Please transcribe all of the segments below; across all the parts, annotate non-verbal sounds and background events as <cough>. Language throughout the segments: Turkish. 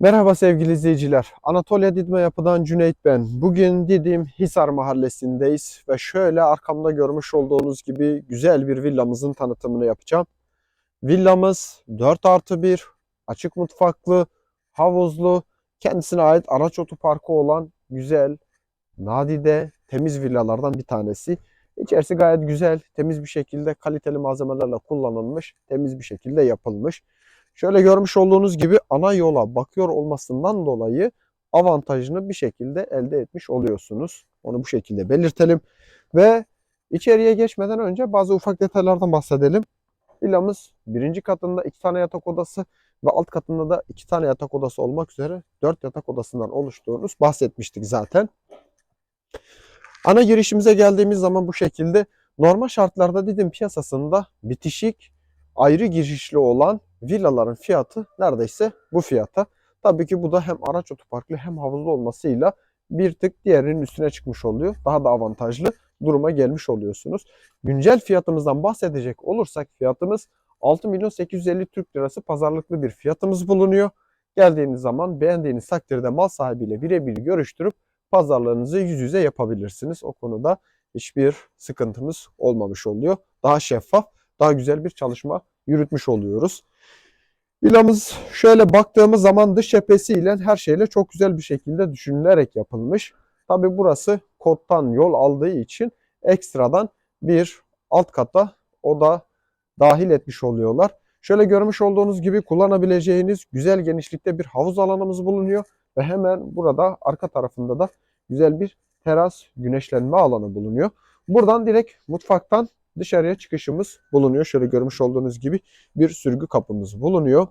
Merhaba sevgili izleyiciler. Anatolia Didme Yapı'dan Cüneyt ben. Bugün Didim Hisar Mahallesi'ndeyiz ve şöyle arkamda görmüş olduğunuz gibi güzel bir villamızın tanıtımını yapacağım. Villamız 4 artı 1, açık mutfaklı, havuzlu, kendisine ait araç otoparkı olan güzel, nadide, temiz villalardan bir tanesi. İçerisi gayet güzel, temiz bir şekilde kaliteli malzemelerle kullanılmış, temiz bir şekilde yapılmış. Şöyle görmüş olduğunuz gibi ana yola bakıyor olmasından dolayı avantajını bir şekilde elde etmiş oluyorsunuz. Onu bu şekilde belirtelim. Ve içeriye geçmeden önce bazı ufak detaylardan bahsedelim. Villamız birinci katında iki tane yatak odası ve alt katında da iki tane yatak odası olmak üzere dört yatak odasından oluştuğunuz bahsetmiştik zaten. Ana girişimize geldiğimiz zaman bu şekilde normal şartlarda dedim piyasasında bitişik ayrı girişli olan villaların fiyatı neredeyse bu fiyata. Tabii ki bu da hem araç otoparklı hem havuzlu olmasıyla bir tık diğerinin üstüne çıkmış oluyor. Daha da avantajlı duruma gelmiş oluyorsunuz. Güncel fiyatımızdan bahsedecek olursak fiyatımız 6 milyon 850 Türk lirası pazarlıklı bir fiyatımız bulunuyor. Geldiğiniz zaman beğendiğiniz takdirde mal sahibiyle birebir görüştürüp pazarlığınızı yüz yüze yapabilirsiniz. O konuda hiçbir sıkıntımız olmamış oluyor. Daha şeffaf, daha güzel bir çalışma yürütmüş oluyoruz. Villamız şöyle baktığımız zaman dış cephesiyle her şeyle çok güzel bir şekilde düşünülerek yapılmış. Tabi burası kottan yol aldığı için ekstradan bir alt kata o da dahil etmiş oluyorlar. Şöyle görmüş olduğunuz gibi kullanabileceğiniz güzel genişlikte bir havuz alanımız bulunuyor. Ve hemen burada arka tarafında da güzel bir teras güneşlenme alanı bulunuyor. Buradan direkt mutfaktan dışarıya çıkışımız bulunuyor. Şöyle görmüş olduğunuz gibi bir sürgü kapımız bulunuyor.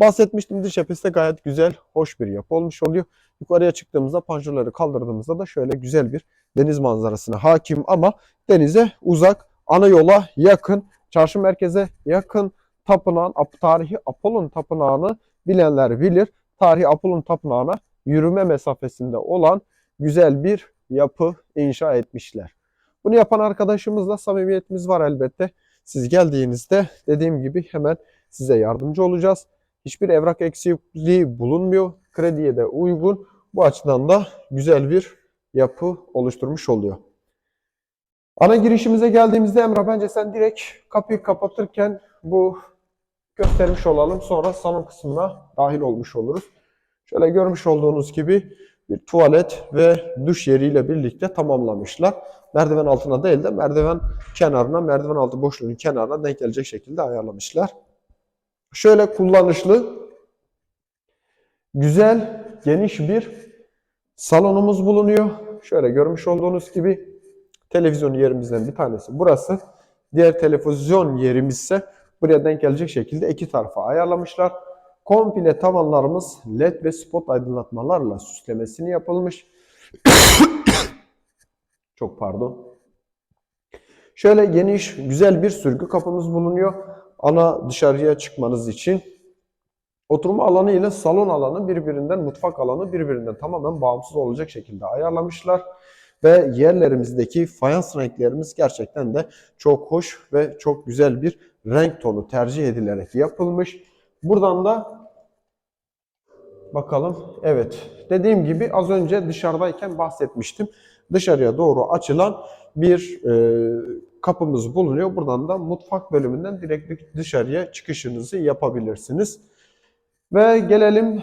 Bahsetmiştim dış cephesi de gayet güzel, hoş bir yapı olmuş oluyor. Yukarıya çıktığımızda panjurları kaldırdığımızda da şöyle güzel bir deniz manzarasına hakim ama denize uzak, ana yola yakın, çarşı merkeze yakın, tapınağın, tarihi Apollon tapınağını bilenler bilir. Tarihi Apollon tapınağına yürüme mesafesinde olan güzel bir yapı inşa etmişler. Bunu yapan arkadaşımızla samimiyetimiz var elbette. Siz geldiğinizde dediğim gibi hemen size yardımcı olacağız. Hiçbir evrak eksikliği bulunmuyor. Krediye de uygun. Bu açıdan da güzel bir yapı oluşturmuş oluyor. Ana girişimize geldiğimizde Emrah bence sen direkt kapıyı kapatırken bu göstermiş olalım. Sonra salon kısmına dahil olmuş oluruz. Şöyle görmüş olduğunuz gibi bir tuvalet ve duş yeriyle birlikte tamamlamışlar. Merdiven altına değil de merdiven kenarına, merdiven altı boşluğunun kenarına denk gelecek şekilde ayarlamışlar. Şöyle kullanışlı, güzel, geniş bir salonumuz bulunuyor. Şöyle görmüş olduğunuz gibi televizyon yerimizden bir tanesi burası. Diğer televizyon yerimiz ise buraya denk gelecek şekilde iki tarafa ayarlamışlar. Komple tavanlarımız led ve spot aydınlatmalarla süslemesini yapılmış. <coughs> Çok pardon. Şöyle geniş, güzel bir sürgü kapımız bulunuyor. Ana dışarıya çıkmanız için. Oturma alanı ile salon alanı birbirinden, mutfak alanı birbirinden tamamen bağımsız olacak şekilde ayarlamışlar. Ve yerlerimizdeki fayans renklerimiz gerçekten de çok hoş ve çok güzel bir renk tonu tercih edilerek yapılmış. Buradan da bakalım. Evet. Dediğim gibi az önce dışarıdayken bahsetmiştim. Dışarıya doğru açılan bir e, kapımız bulunuyor. Buradan da mutfak bölümünden direkt dışarıya çıkışınızı yapabilirsiniz. Ve gelelim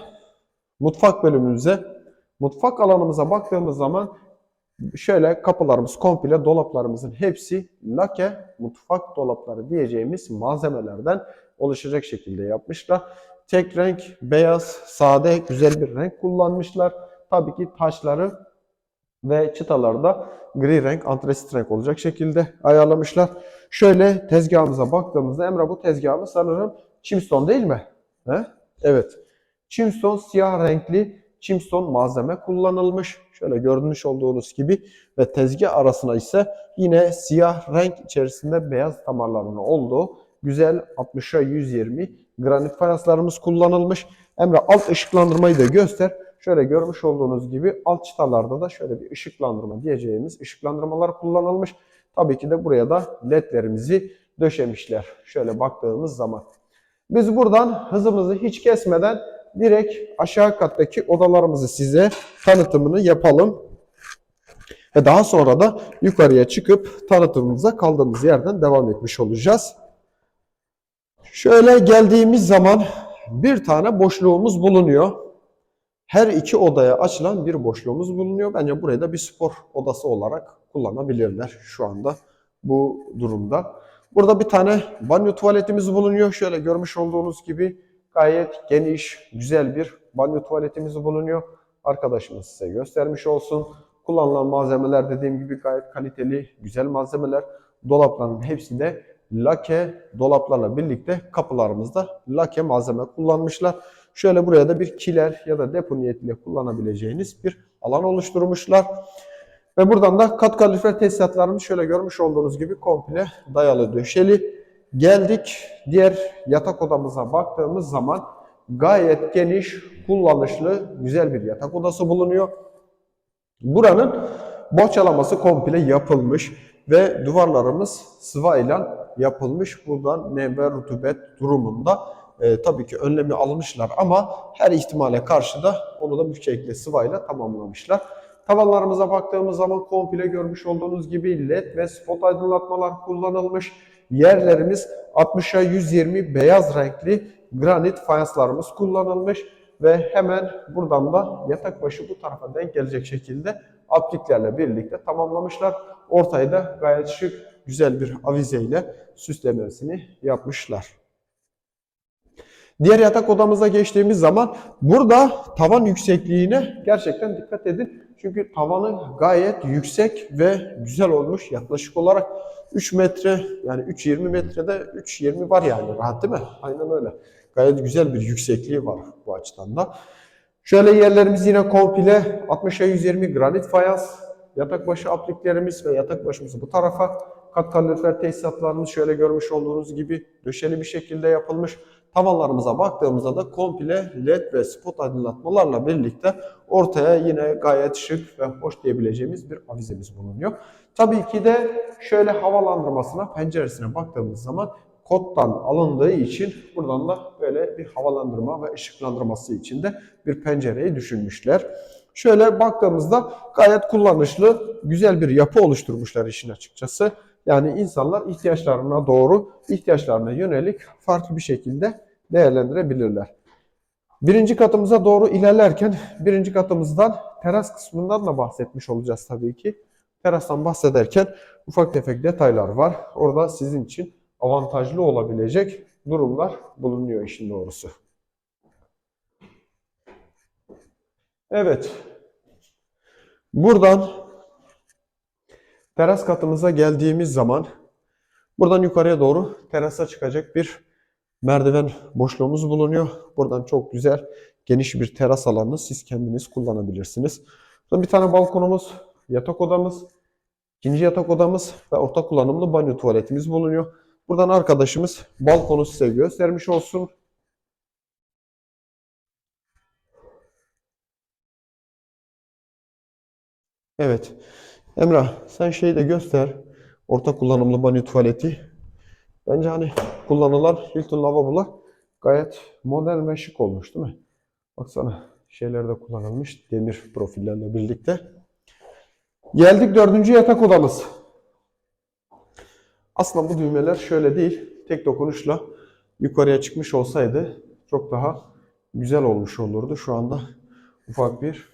mutfak bölümümüze. Mutfak alanımıza baktığımız zaman şöyle kapılarımız komple dolaplarımızın hepsi lake mutfak dolapları diyeceğimiz malzemelerden oluşacak şekilde yapmışlar. Tek renk beyaz, sade, güzel bir renk kullanmışlar. Tabii ki taşları ve çıtaları da gri renk, antresit renk olacak şekilde ayarlamışlar. Şöyle tezgahımıza baktığımızda Emre bu tezgahımız sanırım Chimstone değil mi? He? Evet. Chimstone siyah renkli Chimstone malzeme kullanılmış. Şöyle görmüş olduğunuz gibi ve tezgah arasına ise yine siyah renk içerisinde beyaz damarlarının olduğu güzel 60'a 120 granit fayanslarımız kullanılmış. Emre alt ışıklandırmayı da göster. Şöyle görmüş olduğunuz gibi alt çıtalarda da şöyle bir ışıklandırma diyeceğimiz ışıklandırmalar kullanılmış. Tabii ki de buraya da ledlerimizi döşemişler. Şöyle baktığımız zaman. Biz buradan hızımızı hiç kesmeden direkt aşağı kattaki odalarımızı size tanıtımını yapalım. Ve daha sonra da yukarıya çıkıp tanıtımımıza kaldığımız yerden devam etmiş olacağız. Şöyle geldiğimiz zaman bir tane boşluğumuz bulunuyor. Her iki odaya açılan bir boşluğumuz bulunuyor. Bence burayı da bir spor odası olarak kullanabilirler şu anda bu durumda. Burada bir tane banyo tuvaletimiz bulunuyor. Şöyle görmüş olduğunuz gibi gayet geniş, güzel bir banyo tuvaletimiz bulunuyor. Arkadaşımız size göstermiş olsun. Kullanılan malzemeler dediğim gibi gayet kaliteli, güzel malzemeler. Dolapların hepsi de lake dolaplarla birlikte kapılarımızda lake malzeme kullanmışlar. Şöyle buraya da bir kiler ya da depo niyetiyle kullanabileceğiniz bir alan oluşturmuşlar. Ve buradan da kat kalorifer tesisatlarımız şöyle görmüş olduğunuz gibi komple dayalı döşeli. Geldik diğer yatak odamıza baktığımız zaman gayet geniş, kullanışlı, güzel bir yatak odası bulunuyor. Buranın bohçalaması komple yapılmış ve duvarlarımız sıvayla yapılmış. Buradan nem ve rutubet durumunda e, tabii ki önlemi almışlar ama her ihtimale karşı da onu da şekilde sıvayla tamamlamışlar. Tavanlarımıza baktığımız zaman komple görmüş olduğunuz gibi led ve spot aydınlatmalar kullanılmış. Yerlerimiz 60'a 120 beyaz renkli granit fayanslarımız kullanılmış ve hemen buradan da yatak başı bu tarafa denk gelecek şekilde apliklerle birlikte tamamlamışlar. Ortayı da gayet şık, güzel bir avizeyle süslemesini yapmışlar. Diğer yatak odamıza geçtiğimiz zaman burada tavan yüksekliğine gerçekten dikkat edin. Çünkü tavanı gayet yüksek ve güzel olmuş. Yaklaşık olarak 3 metre yani 3.20 metrede 3.20 var yani rahat değil mi? Aynen öyle. Gayet güzel bir yüksekliği var bu açıdan da. Şöyle yerlerimiz yine komple 60'a 120 granit fayans. Yatak başı apliklerimiz ve yatak başımız bu tarafa. Kat kalorifer tesisatlarımız şöyle görmüş olduğunuz gibi döşeli bir şekilde yapılmış. Tavanlarımıza baktığımızda da komple led ve spot aydınlatmalarla birlikte ortaya yine gayet şık ve hoş diyebileceğimiz bir avizemiz bulunuyor. Tabii ki de şöyle havalandırmasına, penceresine baktığımız zaman kottan alındığı için buradan da böyle bir havalandırma ve ışıklandırması için de bir pencereyi düşünmüşler. Şöyle baktığımızda gayet kullanışlı, güzel bir yapı oluşturmuşlar işin açıkçası. Yani insanlar ihtiyaçlarına doğru, ihtiyaçlarına yönelik farklı bir şekilde değerlendirebilirler. Birinci katımıza doğru ilerlerken birinci katımızdan teras kısmından da bahsetmiş olacağız tabii ki. Terastan bahsederken ufak tefek detaylar var. Orada sizin için avantajlı olabilecek durumlar bulunuyor işin doğrusu. Evet. Buradan teras katımıza geldiğimiz zaman buradan yukarıya doğru terasa çıkacak bir merdiven boşluğumuz bulunuyor. Buradan çok güzel geniş bir teras alanını siz kendiniz kullanabilirsiniz. Burada bir tane balkonumuz, yatak odamız, ikinci yatak odamız ve ortak kullanımlı banyo tuvaletimiz bulunuyor. Buradan arkadaşımız balkonu size göstermiş olsun. Evet. Emrah sen şeyi de göster. Ortak kullanımlı banyo tuvaleti. Bence hani kullanılan Hilton lavabolar gayet modern ve şık olmuş değil mi? Baksana şeyler de kullanılmış demir profillerle birlikte. Geldik dördüncü yatak odamız. Aslında bu düğmeler şöyle değil. Tek dokunuşla yukarıya çıkmış olsaydı çok daha güzel olmuş olurdu. Şu anda ufak bir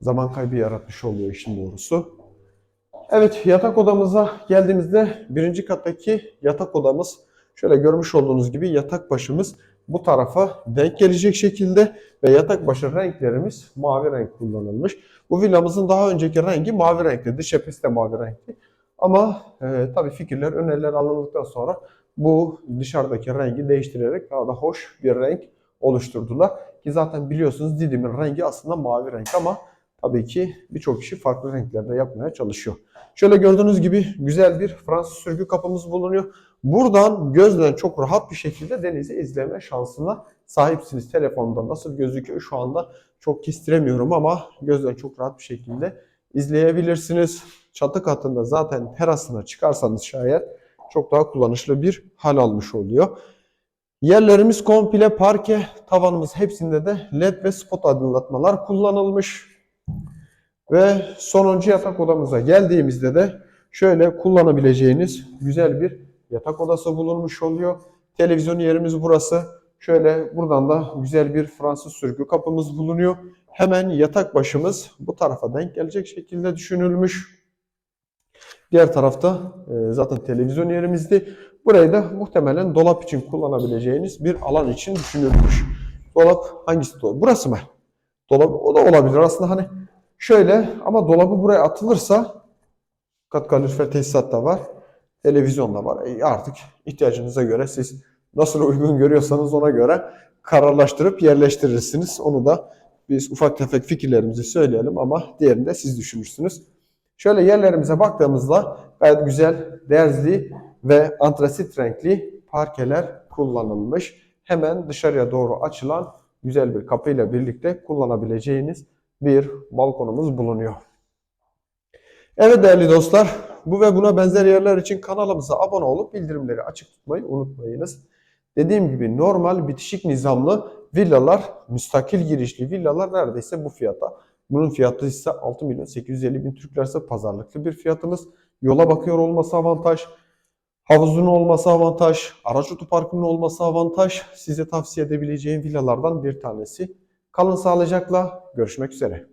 zaman kaybı yaratmış oluyor işin doğrusu. Evet yatak odamıza geldiğimizde birinci kattaki yatak odamız şöyle görmüş olduğunuz gibi yatak başımız bu tarafa denk gelecek şekilde ve yatak başı renklerimiz mavi renk kullanılmış. Bu villamızın daha önceki rengi mavi renkti. Dış cephesi de mavi renkti. Ama e, tabii fikirler, öneriler alındıktan sonra bu dışarıdaki rengi değiştirerek daha da hoş bir renk oluşturdular. Ki zaten biliyorsunuz Didim'in rengi aslında mavi renk ama tabii ki birçok kişi farklı renklerde yapmaya çalışıyor. Şöyle gördüğünüz gibi güzel bir Fransız sürgü kapımız bulunuyor. Buradan gözden çok rahat bir şekilde denizi izleme şansına sahipsiniz. Telefonda nasıl gözüküyor şu anda çok kestiremiyorum ama gözden çok rahat bir şekilde izleyebilirsiniz. Çatı katında zaten terasına çıkarsanız şayet çok daha kullanışlı bir hal almış oluyor. Yerlerimiz komple parke, tavanımız hepsinde de led ve spot aydınlatmalar kullanılmış. Ve sonuncu yatak odamıza geldiğimizde de şöyle kullanabileceğiniz güzel bir yatak odası bulunmuş oluyor. Televizyon yerimiz burası. Şöyle buradan da güzel bir Fransız sürgü kapımız bulunuyor. Hemen yatak başımız bu tarafa denk gelecek şekilde düşünülmüş. Diğer tarafta e, zaten televizyon yerimizdi. Burayı da muhtemelen dolap için kullanabileceğiniz bir alan için düşünülmüş. Dolap hangisi dolap? Burası mı? Dolap o da olabilir aslında hani şöyle ama dolabı buraya atılırsa kat kalorifer tesisat da var. Televizyon da var. E, artık ihtiyacınıza göre siz nasıl uygun görüyorsanız ona göre kararlaştırıp yerleştirirsiniz. Onu da biz ufak tefek fikirlerimizi söyleyelim ama diğerini de siz düşünürsünüz. Şöyle yerlerimize baktığımızda gayet güzel, derzli ve antrasit renkli parkeler kullanılmış. Hemen dışarıya doğru açılan güzel bir kapıyla birlikte kullanabileceğiniz bir balkonumuz bulunuyor. Evet değerli dostlar, bu ve buna benzer yerler için kanalımıza abone olup bildirimleri açık tutmayı unutmayınız. Dediğim gibi normal bitişik nizamlı villalar, müstakil girişli villalar neredeyse bu fiyata. Bunun fiyatı ise 6 milyon 850 bin Türk lirası pazarlıklı bir fiyatımız. Yola bakıyor olması avantaj. Havuzunun olması avantaj. Araç otoparkının olması avantaj. Size tavsiye edebileceğim villalardan bir tanesi. Kalın sağlıcakla. Görüşmek üzere.